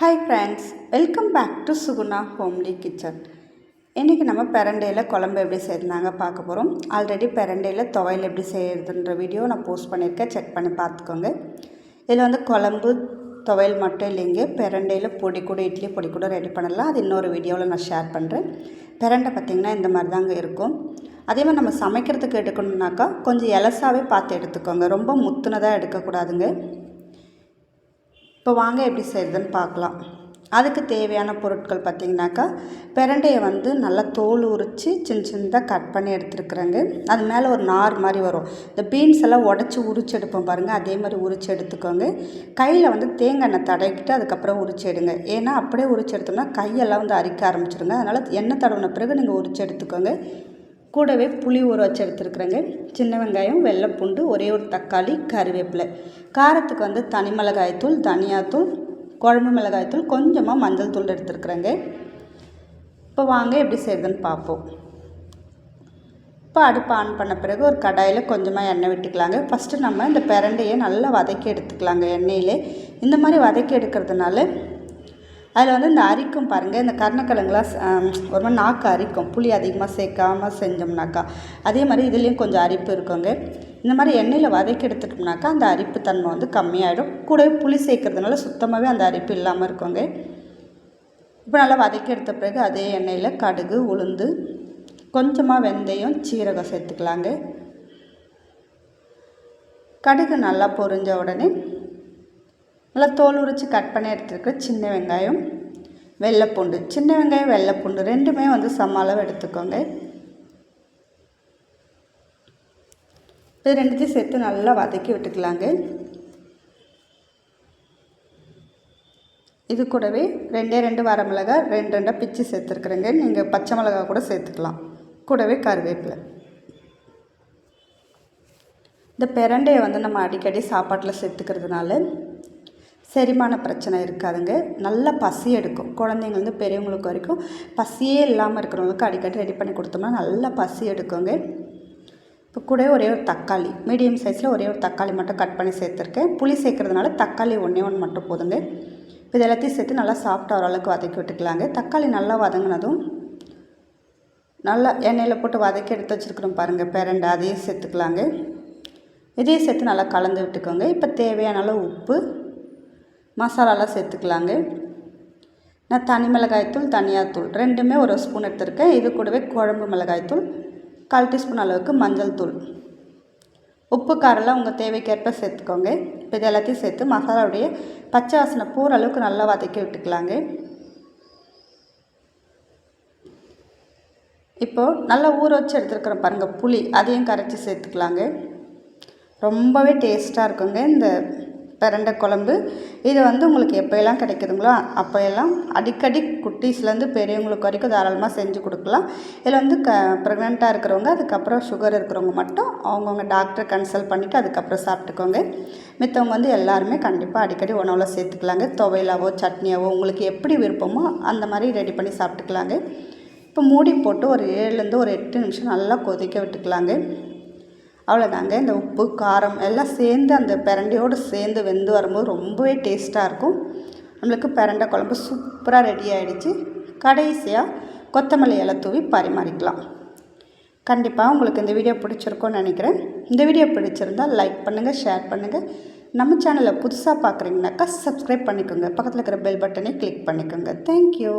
Hi friends welcome back to Suguna homely kitchen இன்றைக்கி நம்ம பெரண்டையில் குழம்பு எப்படி செய்யறாங்க பார்க்க போகிறோம் ஆல்ரெடி பெரண்டையில் துவையல் எப்படி செய்கிறதுன்ற வீடியோ நான் போஸ்ட் பண்ணியிருக்கேன். செக் பண்ணி பார்த்துக்கோங்க. இதில் வந்து குழம்பு துவையல் மட்டும் இல்லைங்க. பெரண்டையில் பொடி கூட இட்லி பொடி கூட ரெடி பண்ணலாம். அது இன்னொரு வீடியோவில் நான் ஷேர் பண்ணுறேன் பெரண்டை பார்த்திங்கன்னா இந்த மாதிரி தாங்க இருக்கும். அதே மாதிரி நம்ம சமைக்கிறதுக்கு எடுக்கணுன்னாக்கா கொஞ்சம் எலசாவே பார்த்து எடுத்துக்கோங்க. ரொம்ப முத்துனதாக எடுக்கக்கூடாதுங்க. இப்போ வாங்க எப்படி செய்கிறதுன்னு பார்க்கலாம். அதுக்கு தேவையான பொருட்கள் பார்த்திங்கனாக்கா பிரண்டையை வந்து நல்லா தோல் உரித்து சின்ன சின்னதாக கட் பண்ணி எடுத்துருக்குறேங்க. அது மேலே ஒரு நார் மாதிரி வரும். இந்த பீன்ஸ் எல்லாம் உடச்சி உரிச்சு எடுப்போம் பாருங்கள் அதே மாதிரி உரிச்சு எடுத்துக்கோங்க. கையில் வந்து தேங்காய் எண்ணெய் தடவிக்கிட்டு அதுக்கப்புறம் உரிச்சு எடுங்க. ஏன்னா அப்படியே உரிச்சு எடுத்தோம்னா கையெல்லாம் வந்து அரிக்க ஆரம்பிச்சிருங்க. அதனால் எண்ணெய் தடவின பிறகு நீங்கள் உரிச்சு எடுத்துக்கோங்க. கூடவே புளி ஊற வச்சு எடுத்துருக்குறேங்க. சின்ன வெங்காயம் வெள்ளைப்பூண்டு ஒரே ஒரு தக்காளி கருவேப்பிலை. காரத்துக்கு வந்து தனி மிளகாய்த்தூள் தனியாத்தூள் குழம்பு மிளகாய்த்தூள் கொஞ்சமாக மஞ்சள் தூள் எடுத்துருக்குறேங்க. இப்போ வாங்க எப்படி செய்யுதுன்னு பார்ப்போம். இப்போ அடுப்பு ஆன் பண்ண பிறகு ஒரு கடாயில் கொஞ்சமாக எண்ணெய் விட்டுக்கலாங்க. ஃபஸ்ட்டு நம்ம இந்த பிரண்டையை நல்லா வதக்கி எடுத்துக்கலாங்க எண்ணெயிலே. இந்த மாதிரி வதக்கி எடுக்கிறதுனால அதில் வந்து இந்த அரிக்கும் பாருங்கள் இந்த கர்ணக்கிழங்குலாம் ஒரு மாதிரி நாக்கு அரிக்கும். புளி அதிகமாக சேர்க்காமல் செஞ்சோம்னாக்கா. அதே மாதிரி இதுலேயும் கொஞ்சம் அரிப்பு இருக்குங்க. இந்த மாதிரி எண்ணெயில் வதக்கி எடுத்துட்டோம்னாக்கா அந்த அரிப்பு தன்மை வந்து கம்மியாயிடும். கூடவே புளி சேர்க்கறதுனால சுத்தமாகவே அந்த அரிப்பு இல்லாமல் இருக்குங்க. இப்போ நல்லா வதக்கி எடுத்த பிறகு அதே எண்ணெயில் கடுகு உளுந்து கொஞ்சமாக வெந்தயம் சீரகம் சேர்த்துக்கலாங்க. கடுகு நல்லா பொரிஞ்ச உடனே நல்லா தோல் உரித்து கட் பண்ணி எடுத்துருக்க சின்ன வெங்காயம் வெள்ளைப்பூண்டு. சின்ன வெங்காயம் வெள்ளைப்பூண்டு ரெண்டுமே வந்து சம அளவு எடுத்துக்கோங்க. இது ரெண்டுத்தையும் சேர்த்து நல்லா வதக்கி விட்டுக்கலாங்க. இது கூடவே ரெண்டே ரெண்டு வரமிளகா ரெண்டு ரெண்டாக பிச்சு சேர்த்துருக்குறேங்க. நீங்கள் பச்சை மிளகா கூட சேர்த்துக்கலாம். கூடவே கருவேப்பிலை. இந்த பிரண்டையை வந்து நம்ம அடிக்கடி சாப்பாட்டில் சேர்த்துக்கிறதுனால செரிமான பிரச்சனை இருக்காதுங்க. நல்லா பசி எடுக்கும். குழந்தைங்கள்ந்து பெரியவங்களுக்கு வரைக்கும் பசியே இல்லாமல் இருக்கிறவங்களுக்கு அடிக்கடி ரெடி பண்ணி கொடுத்தோம்னா நல்லா பசி எடுக்குங்க. இப்போ கூட ஒரே ஒரு தக்காளி மீடியம் சைஸில் ஒரே ஒரு தக்காளி மட்டும் கட் பண்ணி சேர்த்துருக்கேன். புளி சேர்க்குறதுனால தக்காளி ஒன்றே ஒன்று மட்டும் போதுங்க. இது எல்லாத்தையும் சேர்த்து நல்லா சாஃப்டாக ஓரளவுக்கு வதக்கி விட்டுக்கலாங்க. தக்காளி நல்லா வதங்கினதும் நல்லா எண்ணெயில் போட்டு வதக்கி எடுத்து வச்சுருக்குறோம் பாருங்கள் பேரண்டை அதையும் சேர்த்துக்கலாங்க. இதையும் சேர்த்து நல்லா கலந்து விட்டுக்கோங்க. இப்போ தேவையான அளவு உப்பு மசாலாலாம் சேர்த்துக்கலாங்க. நான் தனி மிளகாய்த்தூள் தனியாத்தூள் ரெண்டுமே ஒரு ஸ்பூன் எடுத்திருக்கேன். இது கூடவே குழம்பு மிளகாய்த்தூள் கால் டீஸ்பூன் அளவுக்கு மஞ்சள் தூள். உப்பு காரெல்லாம் உங்கள் தேவைக்கேற்ப சேர்த்துக்கோங்க. இப்போ இது எல்லாத்தையும் சேர்த்து மசாலாவுடைய பச்சை வாசனை பூர அளவுக்கு நல்லா வதக்கி விட்டுக்கலாங்க. இப்போது நல்லா ஊற வச்சு எடுத்துருக்குறோம் பாருங்கள் புளி அதையும் கரைச்சி சேர்த்துக்கலாங்க. ரொம்பவே டேஸ்ட்டாக இருக்குங்க இந்த பிரண்டை குழம்பு. இது வந்து உங்களுக்கு எப்போயெல்லாம் கிடைக்குதுங்களோ அப்போயெல்லாம் அடிக்கடி குட்டீஸ்லேருந்து பெரியவங்களுக்கு வரைக்கும் தாராளமாக செஞ்சு கொடுக்கலாம். இதில் வந்து க ப்ரெக்னெண்ட்டாக இருக்கிறவங்க அதுக்கப்புறம் சுகர் இருக்கிறவங்க மட்டும் அவங்கவுங்க டாக்டரை கன்சல்ட் பண்ணிவிட்டு அதுக்கப்புறம் சாப்பிட்டுக்கோங்க. மித்தவங்க வந்து எல்லாருமே கண்டிப்பாக அடிக்கடி உணவில் சேர்த்துக்கலாங்க. துவையலாவோ சட்னியாவோ உங்களுக்கு எப்படி விருப்பமோ அந்த மாதிரி ரெடி பண்ணி சாப்பிட்டுக்கலாங்க. இப்போ மூடி போட்டு ஒரு ஏழுலேருந்து ஒரு எட்டு நிமிஷம் நல்லா கொதிக்க விட்டுக்கலாங்க. அவ்வளோதாங்க இந்த உப்பு காரம் எல்லாம் சேர்ந்து அந்த பிரண்டையோடு சேர்ந்து வெந்து வரும்போது ரொம்பவே டேஸ்ட்டாக இருக்கும். நம்மளுக்கு பிரண்டை குழம்பு சூப்பராக ரெடி ஆகிடுச்சு கடைசியாக கொத்தமல்லி இலை தூவி பரிமாறிக்கலாம். கண்டிப்பாக உங்களுக்கு இந்த வீடியோ பிடிச்சிருக்கோன்னு நினைக்கிறேன். இந்த வீடியோ பிடிச்சிருந்தால் லைக் பண்ணுங்கள் ஷேர் பண்ணுங்கள் நம்ம சேனலை புதுசாக பார்க்குறீங்கனாக்கா சப்ஸ்கிரைப் பண்ணிக்கோங்க. பக்கத்தில் இருக்கிற பெல் பட்டனை கிளிக் பண்ணிக்கோங்க. தேங்க்யூ